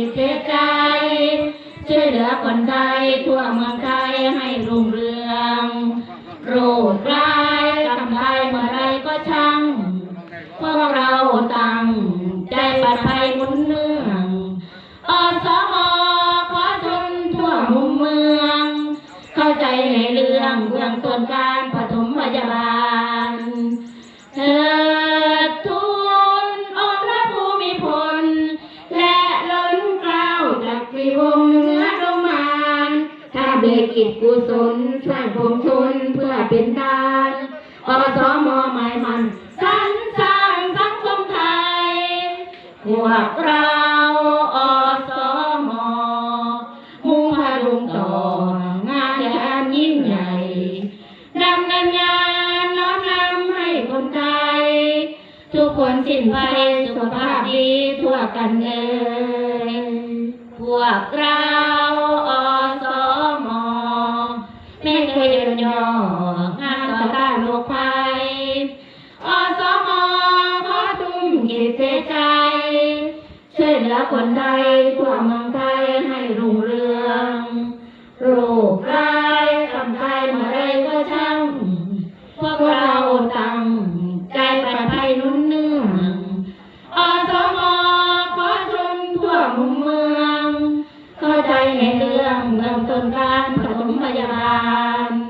จิตเพื่ใจ ช่วยเหลือคนไทยทั่วเมืองไทยให้รุ่งเรืองโรดร้าทำลายเมื่อไรก็ช่าง พวกเราตั้งใจปัดไทยมุนเนื่องอสมอขอชนทั่วมุมเมือง เข้าใจในเรื่องเรื่องต้นการปฐม วิวงเนื้อลงมานถ้าเบกิจกุศลสร้างผงชนเพื่อเป็นทานอสมหมายมันสรรสร้างสังคมไทยพวกเราอสมมุ่งพารุงต่องานยานยิ่งใหญ่ดำเนินงานน้อมนำให้คนไทยทุกคนสิ้นภัยสุขภาพดีทั่วกันเอ่ย พวกเราอสมไม่เคยย่นย่องานต่อต้านโรคภัยอสมขอทุ่มเทใจ ช่วยเหลือคนไทยทั่วเมืองไทยให้รุ่งเรืองโรคร้ายกำไทยเมื่อไรก็ช่างพวกเราตั้งใจปัดภัยนุ่นเนืองอสมขอชนทั่วมุมเมือง ใจในเรื่องเมืองต้นการปฐมพยาบาล